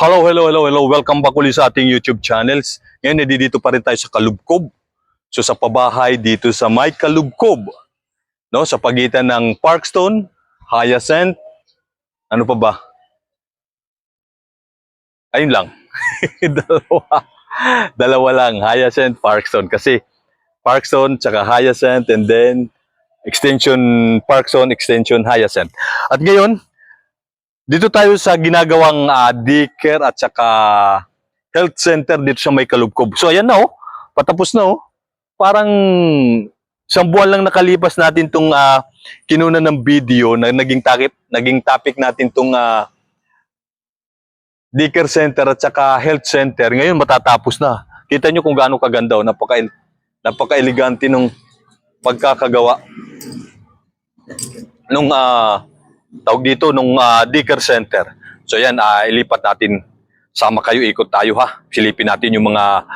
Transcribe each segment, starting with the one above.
Hello, hello, hello, hello. Welcome back ulit sa ating YouTube channels. Ngayon, dito pa rin tayo sa Kalubkob. So sa pabahay dito sa May Kalubkob. No, sa pagitan ng Parkstone, Hyacinth, ano pa ba? Ayun lang. dalawa. Dalawa lang, Hyacinth, Parkstone. Kasi Parkstone, tsaka Hyacinth, and then extension Parkstone, extension Hyacinth. At ngayon, dito tayo sa ginagawang uh, daycare at saka health center dito sa may Kalubkob. So ayan na oh, patapos na oh. Parang isang buwan lang nakalipas natin tong uh, kinuna ng video na naging topic, naging topic natin tong uh, daycare center at saka health center. Ngayon matatapos na. Kita nyo kung gaano kaganda oh, napaka napaka-elegante nung pagkakagawa nung uh, tawag dito nung uh, daycare center. So yan, uh, ilipat natin. Sama kayo, ikot tayo ha. Silipin natin yung mga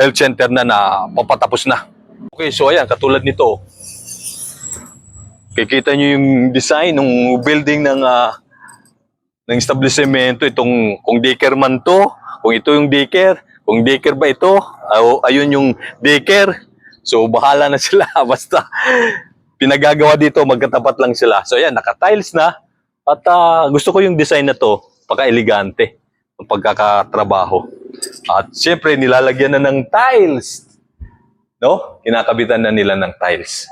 health center na na papatapos na. Okay, so ayan, katulad nito. Kikita nyo yung design ng building ng uh, ng establishmento. Itong, kung daycare man to, kung ito yung daycare, kung daycare ba ito, ayun yung daycare. So bahala na sila. Basta pinagagawa dito, magkatapat lang sila. So ayan, naka-tiles na. At ah, gusto ko yung design na to, paka-elegante ng pagkakatrabaho. At siyempre, nilalagyan na ng tiles. No? Kinakabitan na nila ng tiles.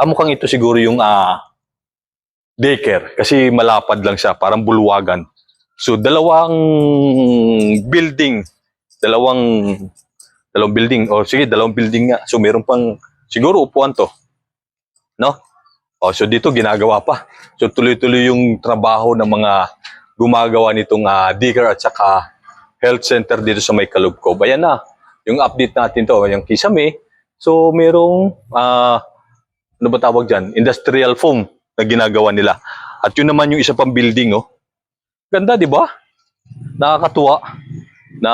Ah, mukhang ito siguro yung ah, daycare. Kasi malapad lang siya, parang bulwagan. So, dalawang building. Dalawang dalawang building. O sige, dalawang building nga. So, meron pang siguro upuan to. No? O, so dito ginagawa pa. So tuloy-tuloy yung trabaho ng mga gumagawa nitong uh, digger at saka health center dito sa may Kalubkob. Ayan na, yung update natin to, yung kisame. So merong, uh, ano ba tawag dyan? Industrial foam na ginagawa nila. At yun naman yung isa pang building, oh. Ganda, di ba? Nakakatuwa na,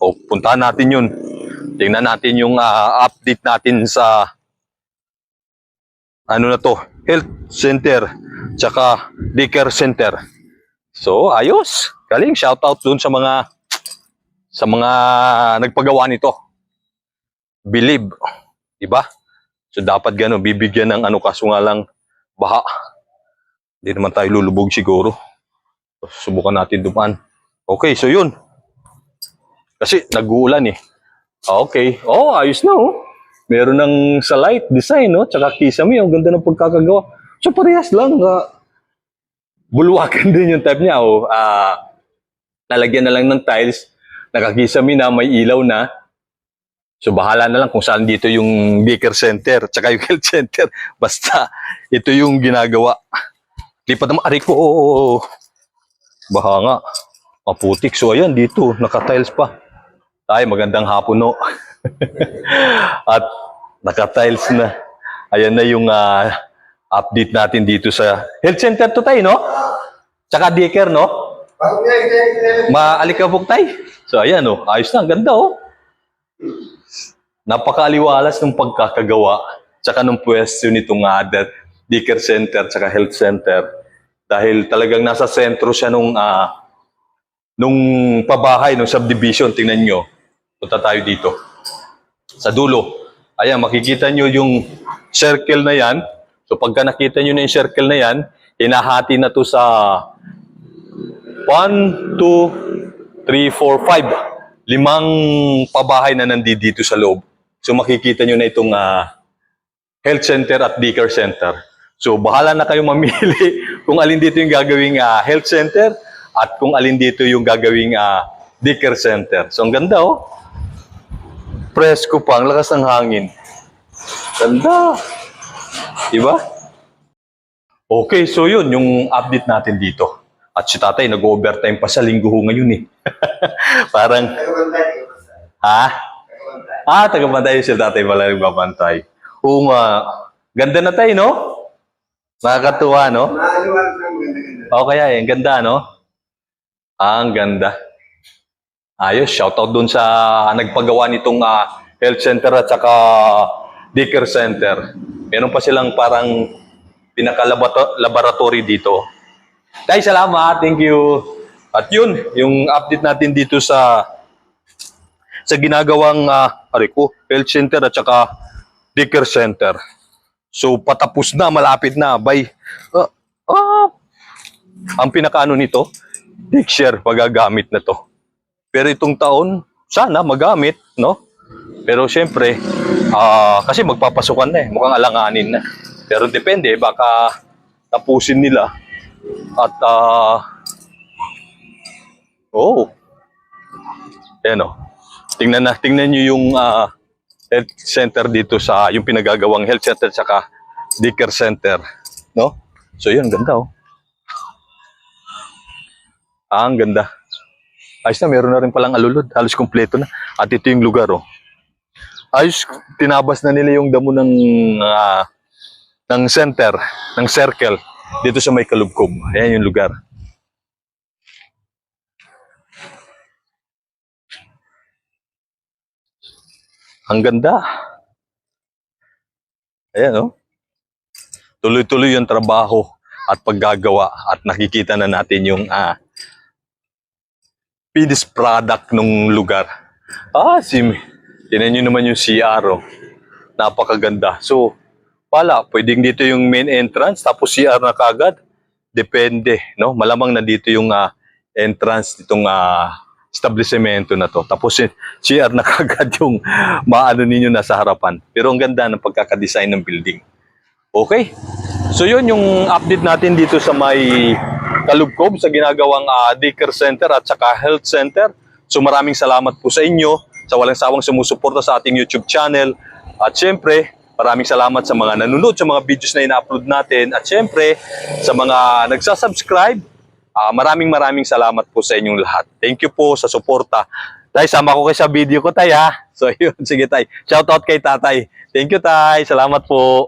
oh, puntahan natin yun. Tingnan natin yung uh, update natin sa ano na to, health center, tsaka daycare center. So, ayos. Galing, shout out dun sa mga sa mga nagpagawa nito. Believe, 'di ba? So dapat gano bibigyan ng ano kaso nga lang baha. Hindi naman tayo lulubog siguro. Subukan natin dumaan. Okay, so yun. Kasi nag-uulan eh. Ah, Okay. Oh, ayos na oh. Meron ng sa light design, no? Tsaka kisame, ang ganda ng pagkakagawa. So parehas lang. Uh, bulwakan din yung type niya. Oh, uh, nalagyan na lang ng tiles. Nakakisame na, may ilaw na. So bahala na lang kung saan dito yung daycare center, tsaka yung health center. Basta, ito yung ginagawa. Lipat naman, ari ko, oh, oh, oh. Baha nga. Maputik. So ayan, dito, naka-tiles pa. Ay, magandang hapon, no? At naka-tiles na. Ayan na yung ah, update natin dito sa health center to tayo, no? Tsaka daycare, no? Maalikabok tayo. So ayan, no? Ayos na, ang ganda, oh. Napakaaliwalas ng pagkakagawa tsaka ng pwesto nitong uh, daycare center tsaka health center dahil talagang nasa sentro siya nung ah, nung pabahay, nung subdivision. Tingnan nyo. Punta tayo dito sa dulo. Ayan, makikita nyo yung circle na yan. So pagka nakita nyo na yung circle na yan, hinahati na to sa 1, 2, 3, 4, 5. Limang pabahay na nandito sa loob. So makikita nyo na itong ah, health center at daycare center. So bahala na kayo mamili kung alin dito yung gagawing ah, health center at kung alin dito yung gagawing ah, daycare center. So ang ganda oh presko pa, ang lakas ng hangin. Ganda. Diba? Okay, so yun, yung update natin dito. At si tatay, nag-overtime pa sa linggo ho ngayon eh. Parang, ha? Ah, taga-bantay si tatay pala nagbabantay. Oo nga. Ganda na tayo, no? Nakakatuwa, no? O kaya eh, ang ganda, no? Ah, ang ganda. Ayos, shoutout dun sa nagpagawa nitong ah, health center at saka daycare center. Meron pa silang parang pinaka-laboratory dito. Tay, salamat. Thank you. At yun, yung update natin dito sa sa ginagawang uh, ko, health center at saka daycare center. So patapos na, malapit na. By, ah, ah, ang pinakaano nito, next year magagamit na to. Pero itong taon, sana magamit, no? Pero syempre, ah, kasi magpapasukan na eh, mukhang alanganin na. Pero depende, baka tapusin nila. At, ah, oh, Ayan o. Tingnan na, tingnan nyo yung ah, health center dito sa, yung pinagagawang health center saka daycare center. No? So yun, ganda oh. Ah, ang ganda. Ayos na, meron na rin palang alulod. Halos kumpleto na. At ito yung lugar oh. Ayos, tinabas na nila yung damo ng ah, ng center, ng circle dito sa may Kalubkob. Ayan yung lugar. Ang ganda. Ayan, oh. Tuloy-tuloy yung trabaho at paggagawa at nakikita na natin yung ah, finished product ng lugar. Ah, si Tinan nyo naman yung CR, oh. Napakaganda. So, wala, pwedeng dito yung main entrance tapos CR na kagad. Depende, no? Malamang na dito yung ah, entrance nitong ah, establishmento na to. Tapos eh, CR na kagad yung maano ninyo nasa harapan. Pero ang ganda ng pagkakadesign ng building. Okay? So yun yung update natin dito sa may Kalubkob sa ginagawang uh, daycare center at saka health center. So maraming salamat po sa inyo sa walang sawang sumusuporta sa ating YouTube channel. At syempre, maraming salamat sa mga nanonood sa mga videos na ina-upload natin. At syempre, sa mga nagsasubscribe, Ah, maraming maraming salamat po sa inyong lahat. Thank you po sa suporta. Tay, sama ko kayo sa video ko, Tay, ha? So, yun. Sige, Tay. Shout out kay Tatay. Thank you, Tay. Salamat po.